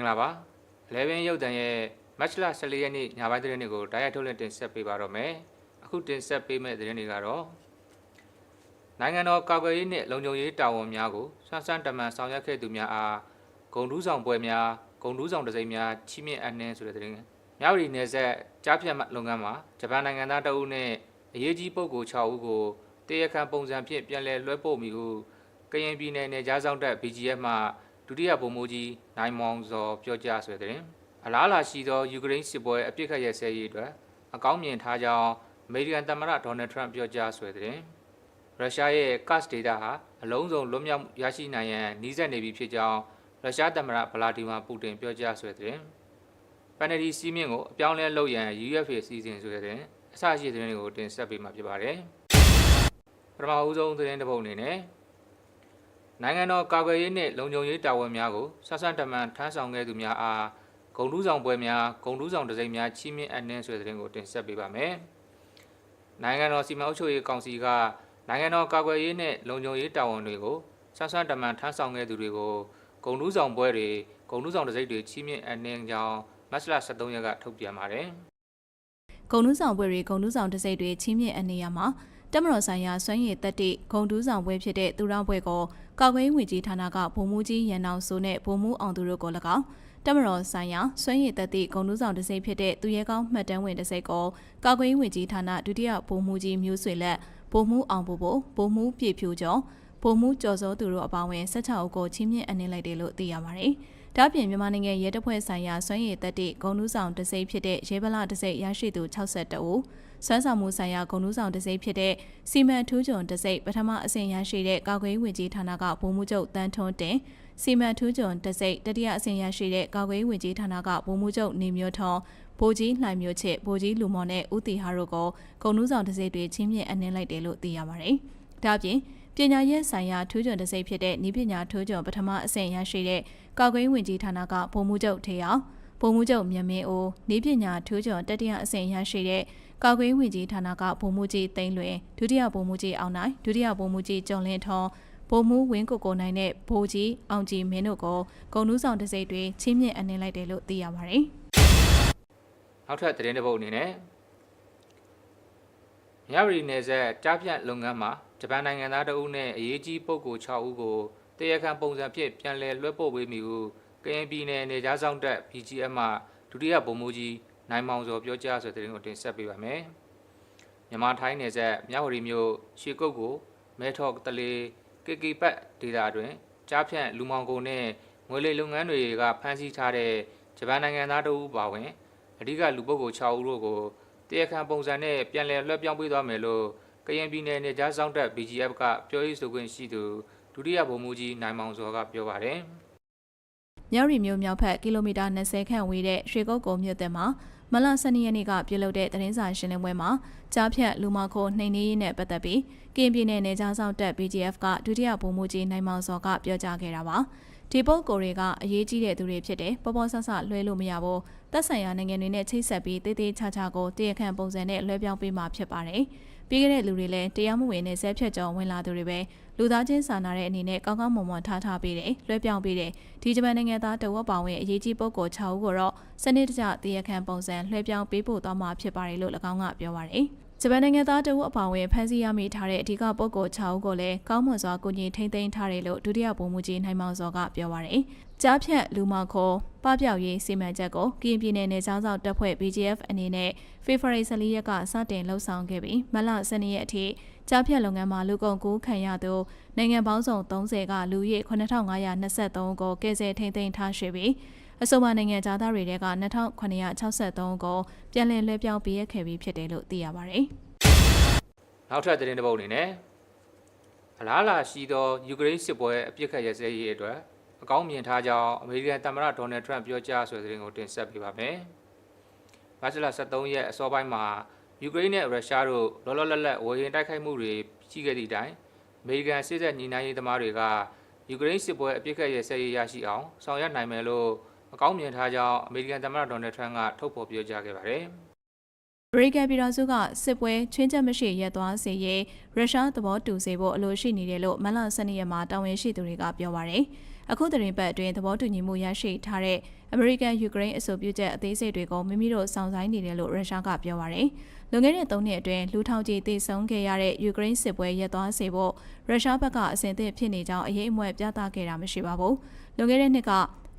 င်္ဂလာပါ11ရုပ်တံရဲ့မတ်လ14ရက်နေ့ညပိုင်းသတင်းတွေကိုဓာတ်ရိုက်ထုတ်လွှင့်တင်ဆက်ပေးပါတော့မယ်အခုတင်ဆက်ပေးမယ့်သတင်းတွေကတော့နိုင်ငံတော်ကာကွယ်ရေးနှင့်လုံခြုံရေးတာဝန်များကိုဆန်းဆန်းတမန်ဆောင်ရွက်ခဲ့သူများအားဂုံတူးဆောင်ပွဲများဂုံတူးဆောင်တစိမ့်များချီးမြှင့်အပ်နှင်းဆိုတဲ့သတင်းမြောက်ရီနယ်ဆက်ကြားဖြတ်မှလုပ်ငန်းမှာဂျပန်နိုင်ငံသားတအုပ်နဲ့အရေးကြီးပုဂ္ဂိုလ်6ဦးကိုတရားခံပုံစံဖြင့်ပြန်လည်လွှဲပို့မိဟုကရင်ပြည်နယ်နယ်ကြားဆောင်တပ် BGF မှ ဒုတိယဗိုလ်မှူးကြီးနိုင်မောင်ဇော်ပြောကြားဆွေတဲ့အလားအလာရှိသောယူကရိန်းစစ်ပွဲအပြစ်ခတ်ရဲဆဲရေးအတွက်အကောင်းမြင်ထားကြောင်းအမေရိကန်သမ္မတဒေါ်နယ်ထရန့်ပြောကြားဆွေတဲ့ရုရှားရဲ့ CAS data ဟာအလုံးစုံလွတ်မြောက်ရရှိနိုင်ရန်နှီးစပ်နေပြီဖြစ်ကြောင်းရုရှားသမ္မတဗလာဒီမာပူတင်ပြောကြားဆွေတဲ့ပန်နဒီစီမင်းကိုအပြောင်းလဲလုပ်ရန် UFA စီစဉ်ဆွေတဲ့အစရှိတဲ့တွေကိုတင်ဆက်ပေးမှာဖြစ်ပါတယ်ပထမဦးဆုံးသတင်းတစ်ပုဒ်အနေနဲ့ နိုင်ငံတော်ကာကွယ်ရေးနှင့်လုံခြုံရေးတာဝန်များကိုဆက်ဆံတမန်ထမ်းဆောင်ခဲ့သူများအားဂုံတူးဆောင်ပွဲများဂုံတူးဆောင်တစိမ့်များချီးမြှင့်အပ်နှင်းဆွေတဲ့တင်ကိုတင်ဆက်ပေးပါမယ်။နိုင်ငံတော်စီမံအုပ်ချုပ်ရေးကောင်စီကနိုင်ငံတော်ကာကွယ်ရေးနှင့်လုံခြုံရေးတာဝန်တွေကိုဆက်ဆံတမန်ထမ်းဆောင်ခဲ့သူတွေကိုဂုံတူးဆောင်ပွဲတွေဂုံတူးဆောင်တစိမ့်တွေချီးမြှင့်အပ်နှင်းကြောင်းမတ်လ23ရက်ကထုတ်ပြန်ပါတယ်။ဂုံတူးဆောင်ပွဲတွေဂုံတူးဆောင်တစိမ့်တွေချင်းမြင့်အနေရမှာ တမတော်ဆိုင်ရာစွမ်းရည်တက်တိဂုံတူးဆောင်ပွဲဖြစ်တဲ့သူရောပွဲကိုကောက်ကွင်းဝင်ကြီးဌာနကဗိုလ်မှူးကြီးရန်အောင်စိုးနဲ့ဗိုလ်မှူးအောင်သူတို့ကို၎င်းတမတော်ဆိုင်ရာစွမ်းရည်တက်တိဂုံတူးဆောင်တစိမ့်ဖြစ်တဲ့သူရဲကောင်းမှတ်တမ်းဝင်တစိမ့်ကိုကောက်ကွင်းဝင်ကြီးဌာနဒုတိယဗိုလ်မှူးကြီးမျိုးဆွေလက်ဗိုလ်မှူးအောင်ဘူဘိုဗိုလ်မှူးပြေဖြူကျော်ဗိုလ်မှူးကျော်စောသူတို့အပါအဝင်16ဦးကိုချင်းမြင့်အနေလိုက်တယ်လို့သိရပါတယ်။ ဒါ့အပြင်မြန်မာနိုင်ငံရဲတပ်ဖွဲ့ဆိုင်ရာစွမ်းရည်တက်တိဂုံတူးဆောင်တစိမ့်ဖြစ်တဲ့ရဲဗလာတစိမ့်ရရှိသူ62ဦးစွမ်းဆောင်မှုဆိုင်ရာဂုံတူးဆောင်တစိမ့်ဖြစ်တဲ့စီမံထူးချွန်တစိမ့်ပထမအဆင့်ရရှိတဲ့ကာကွယ်ရေးဝန်ကြီးဌာနကဗိုလ်မှူးချုပ်တန်းထွန်းတင်စီမံထူးချွန်တစိမ့်တတိယအဆင့်ရရှိတဲ့ကာကွယ်ရေးဝန်ကြီးဌာနကဗိုလ်မှူးချုပ်နေမျိုးထွန်းဗိုလ်ကြီးလှိုင်မျိုးချစ်ဗိုလ်ကြီးလူမော်နဲ့ဦးတီဟာတို့ကိုဂုံတူးဆောင်တစိမ့်တွေချင်းမြင့်အနှင်းလိုက်တယ်လို့သိရပါတယ်။ဒါ့အပြင်ပညာရေးဆိုင်ရာထူးချွန်တစိမ့်ဖြစ်တဲ့ဤပညာထူးချွန်ပထမအဆင့်ရရှိတဲ့ ကာကွယ်ရေးဝန်ကြီးဌာနကဗိုလ်မှူးချုပ်ထေအောင်ဗိုလ်မှူးချုပ်မြမင်းအိုဤပညာထူးချွန်တတိယအဆင့်ရရှိတဲ့ကာကွယ်ရေးဝန်ကြီးဌာနကဗိုလ်မှူးကြီးသိန်းလွင်ဒုတိယဗိုလ်မှူးကြီးအောင်နိုင်ဒုတိယဗိုလ်မှူးကြီးကျော်လင်းထွန်းဗိုလ်မှူးဝင်းကိုကိုနိုင်နဲ့ဗိုလ်ကြီးအောင်ကြည်မင်းတို့ကိုဂုံနူးဆောင်တစိမ့်တွေချင်းမြင့်အနှင်းလိုက်တယ်လို့သိရပါတယ်။နောက်ထပ်သတင်းတစ်ပုဒ်အနေနဲ့မြဝတီနယ်ဆက်ကြားဖြတ်လုပ်ငန်းမှာဂျပန်နိုင်ငံသားတဦးနဲ့အရေးကြီးပုဂ္ဂိုလ်6ဦးကို တရားခံပုံစံဖြင့်ပြန်လည်လွှဲပို့ပေးမိဟုကရင်ပြည်နယ်နေကြားဆောင်တပ် BGF မှဒုတိယဗိုလ်မှူးကြီးနိုင်မောင်စောပြောကြားဆိုတဲ့သတင်းကိုတင်ဆက်ပေးပါမယ်။မြန်မာထိုင်းနယ်ဆက်မြဝတီမြို့ရှေကုတ်ကိုမဲထော့တလေကေကေပတ်ဒေတာတွင်ကြားဖြတ်လူမောင်ကုန်နဲ့ငွေလေလုပ်ငန်းတွေကဖမ်းဆီးထားတဲ့ဂျပန်နိုင်ငံသားတဦးပါဝင်အဓိကလူပုဂ္ဂိုလ်6ဦးတို့ကိုတရားခံပုံစံနဲ့ပြန်လည်လွှဲပြောင်းပေးသွားမယ်လို့ကရင်ပြည်နယ်နေကြားဆောင်တပ် BGF ကပြောရေးဆိုခွင့်ရှိသူ ဒုတိယဗိုလ်မှူးကြီးနိုင်မောင်စောကပြောပါတယ်။မြောက်ရီမြို့မြောက်ဖက်ကီလိုမီတာ20ခန့်ဝေးတဲ့ရွှေကုတ်ကုန်းမြို့သစ်မှာမလ12ရက်နေ့ကပြုလုပ်တဲ့သတင်းစာရှင်းလင်းပွဲမှာကြားဖြတ်လူမခိုနှိမ်နင်းရေးနဲ့ပတ်သက်ပြီးကရင်ပြည်နယ်နယ်ခြားစောင့်တပ် BGF ကဒုတိယဗိုလ်မှူးကြီးနိုင်မောင်စောကပြောကြားခဲ့တာပါဒီပုတ်ကိုတွေကအရေးကြီးတဲ့သူတွေဖြစ်တယ်ပေါ်ပေါ်ဆဆလွှဲလို့မရဘူးသက်ဆိုင်ရာနိုင်ငံတွေနဲ့ချိတ်ဆက်ပြီးတေးသေးချာချာကိုတရခန့်ပုံစံနဲ့လွှဲပြောင်းပေးမှာဖြစ်ပါတယ်ပြီးခဲ့တဲ့လူတွေလည်းတရားမဝင်နဲ့ဆက်ဖြတ်ကြောင်းဝင်လာသူတွေပဲ လူသားချင်းစာနာတဲ့အနေနဲ့ကောင်းကောင်းမွန်မွန်ထားထားပေးတယ်လွှဲပြောင်းပေးတယ်ဒီဂျပန်နိုင်ငံသားတဝက်ပါဝင်အရေးကြီးပုဂ္ဂိုလ်6ဦးကိုတော့စနစ်တကျတရားခံပုံစံလွှဲပြောင်းပေးဖို့သွားမှာဖြစ်ပါတယ်လို့၎င်းကပြောပါတယ် ဂျပန်နိုင်ငံသားတဦးအပါအဝင်ဖမ်းဆီးရမိထားတဲ့အဓိကပုဂ္ဂိုလ်6ဦးကိုလည်းကောင်းမွန်စွာကူညီထိန်းသိမ်းထားတယ်လို့ဒုတိယဗိုလ်မှူးကြီးနိုင်မောင်စောကပြောပါရယ်။ကြားဖြတ်လူမောင်ခေါ်ပပျောက်ရေးစီမံချက်ကိုကရင်ပြည်နယ်နယ်ခြားစောင့်တပ်ဖွဲ့ BGF အနေနဲ့ဖေဖော်ဝါရီ14ရက်ကစတင်လှုပ်ဆောင်ခဲ့ပြီးမလ12ရက်အထိကြားဖြတ်လုပ်ငန်းမှာလူကုန်ကူးခံရသူနိုင်ငံပေါင်းစုံ30ကလူရည်9523ကိုကယ်ဆယ်ထိန်းသိမ်းထားရှိပြီး အဆိုပါနိုင်ငံသားတွေတဲက2963ကိုပြန်လည်လွှဲပြောင်းပေးရခဲ့ပြီးဖြစ်တယ်လို့သိရပါတယ်။နောက်ထပ်သတင်းတစ်ပုဒ်အနေနဲ့အလားအလာရှိသောယူကရိန်းစစ်ပွဲအပြစ်ခတ်ရစဲရေးအတွက်အကောင်းမြင်ထားကြောင်းအမေရိကန်သမ္မတဒေါ်နယ်ထရန့်ပြောကြားဆိုတဲ့သတင်းကိုတင်ဆက်ပေးပါမယ်။မတ်လ23ရက်အစောပိုင်းမှာယူကရိန်းနဲ့ရုရှားတို့လောလောလတ်လတ်ဝေဟင်တိုက်ခိုက်မှုတွေရှိခဲ့သည့်တိုင်အမေရိကန်စစ်တပ်ညီနိုင်ရေးသမားတွေကယူကရိန်းစစ်ပွဲအပြစ်ခတ်ရစဲရေးရရှိအောင်ဆောင်ရွက်နိုင်မယ်လို့ အကောင်းမြင်ထားကြောင်းအမေရိကန်သမ္မတဒေါ်နယ်ထရန့်ကထုတ်ဖော်ပြောကြားခဲ့ပါတယ်။အမေရိကန်ပြည်ထောင်စုကစစ်ပွဲချင်းချက်မရှိရပ်သွားစေရေးရုရှားသဘောတူစေဖို့အလိုရှိနေတယ်လို့မလ12ရက်မှာတာဝန်ရှိသူတွေကပြောပါရယ်အခုသတင်းပတ်အတွင်းသဘောတူညီမှုရရှိထားတဲ့အမေရိကန်ယူကရိန်းအဆိုပြုချက်အသေးစိတ်တွေကိုမိမိတို့စောင့်ဆိုင်နေတယ်လို့ရုရှားကပြောပါရယ်လွန်ခဲ့တဲ့၃နှစ်အတွင်းလူထောင်ကြီးတည်ဆုံးခဲ့ရတဲ့ယူကရိန်းစစ်ပွဲရပ်သွားစေဖို့ရုရှားဘက်ကအစဉ်သင့်ဖြစ်နေကြောင်းအရေးအမွဲပြသခဲ့တာမရှိပါဘူးလွန်ခဲ့တဲ့နှစ်က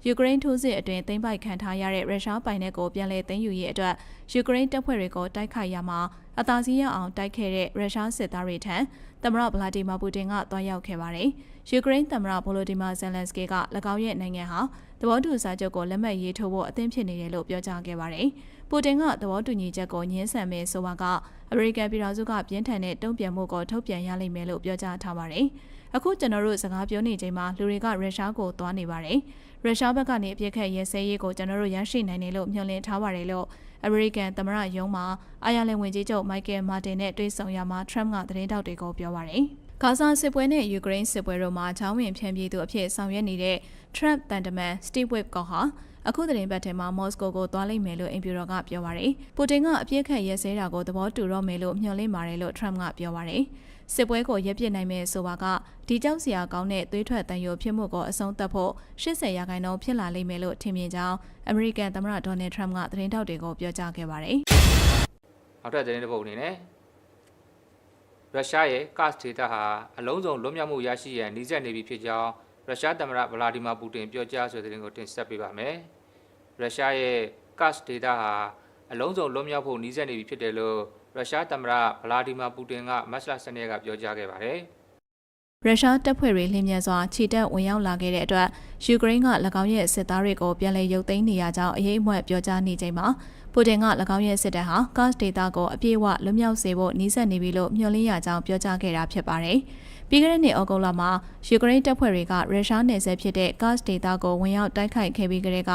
ယူကရိန်းထိုးစစ်အတွင်းသိမ်းပိုက်ခံထားရတဲ့ရုရှားပိုင်နက်ကိုပြန်လည်သိမ်းယူရေးအတွက်ယူကရိန်းတပ်ဖွဲ့တွေကိုတိုက်ခိုက်ရမှာအသာစီးရအောင်တိုက်ခဲ့တဲ့ရုရှားစစ်သားတွေထံသမ္မတဗလာဒီမာပူတင်ကတွားရောက်ခဲ့ပါတယ်။ယူကရိန်းသမ္မတဗိုလိုဒီမာဇယ်လန်စကီက၎င်းရဲ့နိုင်ငံဟာသဘောတူစာချုပ်ကိုလက်မှတ်ရေးထိုးဖို့အသင့်ဖြစ်နေတယ်လို့ပြောကြားခဲ့ပါတယ်။ ပူတင်ကသဘောတူညီချက်ကိုညှင်းဆန်မယ်ဆိုပါကအမေရိကန်ပြည်ထောင်စုကပြင်းထန်တဲ့တုံ့ပြန်မှုကိုထုတ်ပြန်ရလိမ့်မယ်လို့ပြောကြားထားပါတယ်။အခုကျွန်တော်တို့စကားပြောနေချိန်မှာလူတွေကရုရှားကိုသွားနေပါတယ်။ရုရှားဘက်ကနေအပြစ်ခတ်ရဲစဲရေးကိုကျွန်တော်တို့ရရှိနိုင်တယ်လို့မျှော်လင့်ထားပါတယ်လို့အမေရိကန်သမ္မတယုံမှာအာယာလန်ဝင်ကြီးချုပ်မိုက်ကယ်မာတင်နဲ့တွေ့ဆုံရမှာထရမ့်ကသတင်းတောက်တွေကိုပြောပါတယ်။ဂါဇာစစ်ပွဲနဲ့ယူကရိန်းစစ်ပွဲတို့မှာချောင်းဝင်ဖြန့်ပြေးသူအဖြစ်ဆောင်ရွက်နေတဲ့ Trump တန်တမန် Steve Webb ကဟာ အခုသတင်းပတ်ထဲမှာမော်စကိုကိုသွားလိမ့်မယ်လို့အင်ဖြူတော်ကပြောပါရယ်ပူတင်ကအပြစ်ခတ်ရဲစဲတာကိုသဘောတူတော့မယ်လို့မျှော်လင့်ပါတယ်လို့ Trump ကပြောပါရယ်စစ်ပွဲကိုရပ်ပစ်နိုင်မယ်ဆိုပါကဒီကြောက်စရာကောင်းတဲ့သွေးထွက်တန်ယိုဖြစ်မှုကိုအဆုံးသတ်ဖို့80ရာခိုင်နှုန်းဖြစ်လာလိမ့်မယ်လို့ထင်မြင်ကြောင်းအမေရိကန်သမ္မတဒေါ်နယ်ထရမ့်ကသတင်းထောက်တွေကိုပြောကြားခဲ့ပါတယ်နောက်ထပ်သတင်းတစ်ပုဒ်အနေနဲ့ရုရှားရဲ့ Kursk ဒေသဟာအလုံးစုံလွတ်မြောက်မှုရရှိရန်နှီးစပ်နေပြီဖြစ်ကြောင်း ရုရှားသမ္မတဗလာဒီမာပူတင်ပြောကြားဆိုတဲ့သတင်းကိုတင်ဆက်ပေးပါမယ်။ရုရှားရဲ့ Kursk ဒေသဟာအလုံးစုံလွတ်မြောက်ဖို့နှီးစပ်နေပြီဖြစ်တယ်လို့ရုရှားသမ္မတဗလာဒီမာပူတင်ကမတ်လ12ရက်ကပြောကြားခဲ့ပါတယ်။ရုရှားတပ်ဖွဲ့တွေလင်းမြန်စွာခြေတက်ဝင်ရောက်လာခဲ့တဲ့အတွက်ယူကရိန်းက၎င်းရဲ့စစ်သားတွေကိုပြန်လည်ရုပ်သိမ်းနေရကြောင်းအရေးအမွက်ပြောကြားနေချိန်မှာပူတင်က၎င်းရဲ့စစ်တပ်ဟာကာ့စ်ဒေတာကိုအပြည့်အဝလွတ်မြောက်စေဖို့နှီးစပ်နေပြီလို့မျှော်လင့်ရကြောင်းပြောကြားခဲ့တာဖြစ်ပါတယ်။ ပြီးခဲ့တဲ့နှစ်ဩဂုတ်လမှာယူကရိန်းတပ်ဖွဲ့တွေကရုရှားနယ်စပ်ဖြစ်တဲ့ကာ့စ်ဒေတာကိုဝင်ရောက်တိုက်ခိုက်ခဲ့ပြီးကတည်းက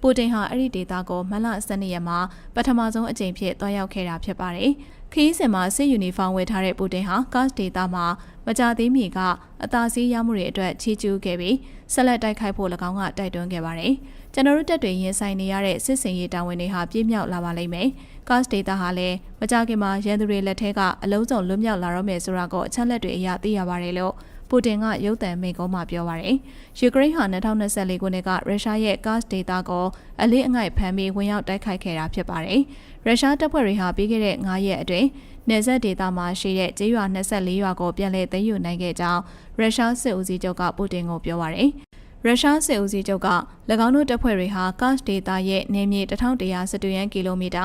ပူတင်ဟာအဲ့ဒီဒေတာကိုမတ်လ12ရက်မှာပထမဆုံးအကြိမ်ဖြစ်တွားရောက်ခဲ့တာဖြစ်ပါတယ်။ခရီးစဉ်မှာစစ်ယူနီဖောင်းဝတ်ထားတဲ့ပူတင်ဟာကာ့စ်ဒေတာမှာမကြသေးမီကအသာစီးရမှုတွေအတွက်ချီးကျူးခဲ့ပြီးဆက်လက်တိုက်ခိုက်ဖို့၎င်းကတိုက်တွန်းခဲ့ပါတယ်။ ကျွန်တော်တို့တပ်တွေရင်ဆိုင်နေရတဲ့စစ်စင်ရေးတာဝန်တွေဟာပြည့်မြောက်လာပါလိမ့်မယ်။ Cost Data ဟာလည်းမကြခင်မှာရန်သူတွေလက်ထက်ကအလုံးစုံလွတ်မြောက်လာတော့မယ်ဆိုတာကိုအချက်လက်တွေအရသိရပါတယ်လို့ပူတင်ကရုတ်တံမိန့်ခွန်းမှာပြောပါရယ်။ယူကရိန်းဟာ2024ခုနှစ်ကရုရှားရဲ့ Cost Data ကိုအလေးအငိုက်ဖမ်းပြီးဝင်ရောက်တိုက်ခိုက်ခဲ့တာဖြစ်ပါတယ်။ရုရှားတပ်ဖွဲ့တွေဟာပြီးခဲ့တဲ့9ရက်အတွင်းနယ်စပ်ဒေသမှာရှိတဲ့ကျေးရွာ24ရွာကိုပြန်လည်သိမ်းယူနိုင်ခဲ့ကြောင်းရုရှားစစ်ဦးစီးချုပ်ကပူတင်ကိုပြောပါရယ်။ ရုရှားစစ်ဦးစီးချုပ်က၎င်းတို့တပ်ဖွဲ့တွေဟာ Kursk ဒေသရဲ့နေမြေ1100စတုရန်ကီလိုမီတာ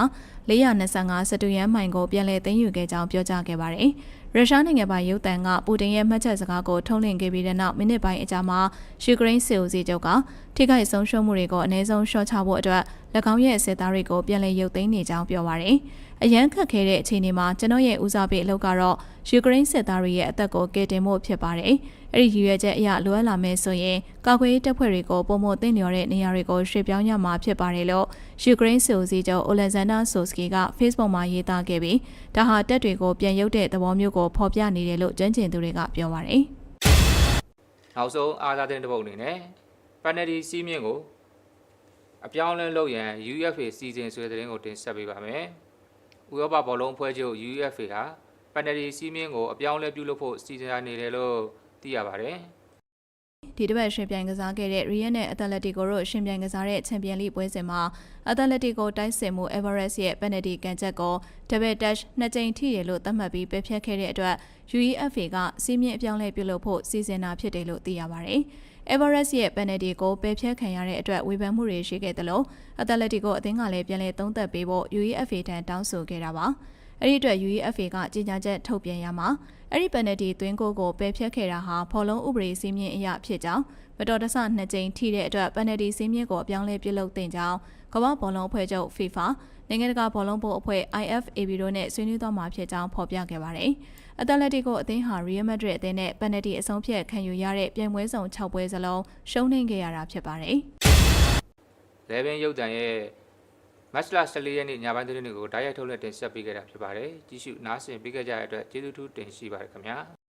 425စတုရန်မိုင်ကိုပြန်လည်သိမ်းယူခဲ့ကြောင်းပြောကြားခဲ့ပါတယ်။ရုရှားနိုင်ငံပိုင်ရုပ်သံကပူတင်ရဲ့မှတ်ချက်စကားကိုထုတ်လွှင့်ခဲ့ပြီးတဲ့နောက်မိနစ်ပိုင်းအကြာမှာယူကရိန်းစစ်ဦးစီးချုပ်ကထိခိုက်ဆုံးရှုံးမှုတွေကိုအနည်းဆုံးလျှော့ချဖို့အတွက်၎င်းရဲ့စစ်သားတွေကိုပြန်လည်ရုပ်သိမ်းနေကြောင်းပြောပါတယ်။ အရန်ခတ်ခဲတဲ့အခြေအနေမှာကျွန်တော်ရဲ့ဦးစားပေးအလုပ်ကတော့ယူကရိန်းစစ်သားတွေရဲ့အသက်ကိုကယ်တင်ဖို့ဖြစ်ပါတယ်။အဲ့ဒီရည်ရွယ်ချက်အရလိုအပ်လာမယ်ဆိုရင်ကာကွယ်ရေးတပ်ဖွဲ့တွေကိုပုံမသိလျော်တဲ့နေရာတွေကိုရွှေ့ပြောင်းရမှာဖြစ်ပါတယ်လို့ယူကရိန်းစစ်ဦးစီးချုပ်အိုလက်ဇန်ဒါဆိုစကီက Facebook မှာရေးသားခဲ့ပြီးဒါဟာတပ်တွေကိုပြန်ရုပ်တဲ့သဘောမျိုးကိုဖော်ပြနေတယ်လို့ကျွမ်းကျင်သူတွေကပြောပါတယ်နောက်ဆုံးအားသာတဲ့တစ်ပုဒ်အနေနဲ့ penalty စီးမြင့်ကိုအပြောင်းအလဲလုပ်ရန် UFA စီစဉ်ဆွဲတဲ့သတင်းကိုတင်ဆက်ပေးပါမယ်။ ဥရောပဘောလုံးအဖွဲ့ချုပ် UFA ဟာ penalty စီးမြင့်ကိုအပြောင်းအလဲပြုလုပ်ဖို့စီစဉ်နေတယ်လို့သိရပါတယ်။ဒီတစ်ပတ်ရှင်ပြိုင်ကစားခဲ့တဲ့ Real နဲ့ Atletico တို့ရှင်ပြိုင်ကစားတဲ့ Champions League ပွဲစဉ်မှာ Atletico တိုက်စစ်မှု Everest ရဲ့ penalty ကန်ချက်ကို double dash နှစ်ကြိမ်ထိတယ်လို့သတ်မှတ်ပြီးပယ်ဖျက်ခဲ့တဲ့အတွက် UEFA ကစီးမြင့်အပြောင်းလဲပြုလုပ်ဖို့စီစဉ်တာဖြစ်တယ်လို့သိရပါတယ်။ Everest ရဲ့ penalty ကိုပယ်ဖျက်ခံရတဲ့အတွက်ဝေဖန်မှုတွေရှိခဲ့တယ်လို့ Atletico အသင်းကလည်းပြန်လည်သုံးသပ်ပေးဖို့ UEFA ထံတောင်းဆိုခဲ့တာပါ။အဲ့ဒီအတွက် UEFA ကကြေညာချက်ထုတ်ပြန်ရမှာအဲ့ဒီ penalty သွင်းကိုကိုပယ်ဖျက်ခဲ့တာဟာဖော်လုံးဥပဒေစည်းမျဉ်းအရဖြစ်ကြောင်းမတော်တဆနှစ်ကြိမ်ထိတဲ့အတွက် penalty စည်းမျဉ်းကိုအပြောင်းလဲပြုလုပ်တင်ကြောင်းကမ္ဘာဘောလုံးအဖွဲ့ချုပ် FIFA နိုင်ငံတကာဘောလုံးဘို့အဖွဲ့ IFAB တို့နဲ့ဆွေးနွေးသွားမှာဖြစ်ကြောင်းဖော်ပြခဲ့ပါတယ်။ Atletico အသင်းဟာ Real Madrid အသင်းနဲ့ penalty အဆုံးဖြတ်ခံယူရတဲ့ပြိုင်ပွဲစုံ6ပွဲစလုံးရှုံးနိမ့်ခဲ့ရတာဖြစ်ပါတယ်။လေဘင်းရုပ်တံရဲ့မတ်လ14ရက်နေ့ညပိုင်းသတင်းတွေကိုဓာတ်ရိုက်ထုတ်လွှင့်တင်ဆက်ပေးခဲ့တာဖြစ်ပါတယ်။ကြည့်ရှုနားဆင်ပေးခဲ့ကြတဲ့အတွက်ကျေးဇူးထူးတင်ရှိပါတယ်ခင်ဗျာ။